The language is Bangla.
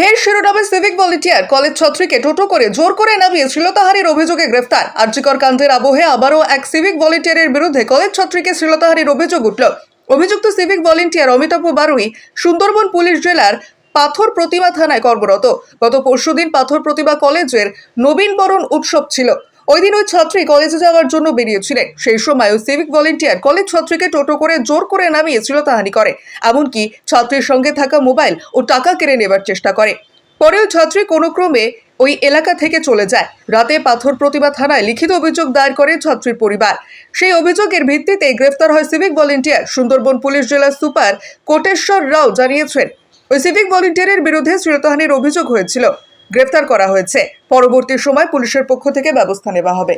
ফের শিরোনামে সিভিক ভলেন্টিয়ার কলেজ ছাত্রীকে টোটো করে জোর করে নামিয়ে শ্রীলতাহারির অভিযোগে গ্রেফতার। আর্যিকর কাণ্ডের আবহে আবারও এক সিভিক ভলেন্টিয়ারের বিরুদ্ধে কলেজ ছাত্রীকে শ্রীলতাহারির অভিযোগ উঠল। অভিযুক্ত civic volunteer Amitabh Barui Sundarban police জেলার পাথর প্রতিমা থানায় কর্মরত। গত পরশুদিন পাথর প্রতিমা কলেজের নবীনবরণ উৎসব ছিল। ওই দিন ওই ছাত্রী কলেজে যাওয়ার জন্য বেরিয়েছিলেন। সেই সময় ওই সিভিক ভলেন্টিয়ার কলেজ ছাত্রীকে টোটো করে জোর করে নামিয়ে শ্লীলতাহানি করে। এমনকি ছাত্রীর সঙ্গে থাকা মোবাইল ও টাকা কেড়ে নেবার চেষ্টা করে। পরে ওই ছাত্রী কোনো ক্রমে ওই এলাকা থেকে চলে যায়। রাতে পাথর প্রতিমা থানায় লিখিত অভিযোগ দায়ের করে ছাত্রীর পরিবার। সেই অভিযোগের ভিত্তিতে গ্রেফতার হয় সিভিক ভলেন্টিয়ার সুন্দরবন পুলিশ জেলার সুপার কোটেশ্বর রাও জানিয়েছেন। ওই সিভিক ভলেন্টিয়ারের বিরুদ্ধে শ্লীলতাহানির অভিযোগ হয়েছিল। গ্রেফতার করা হয়েছে। পরবর্তী সময় পুলিশের পক্ষ থেকে ব্যবস্থা নেওয়া হবে।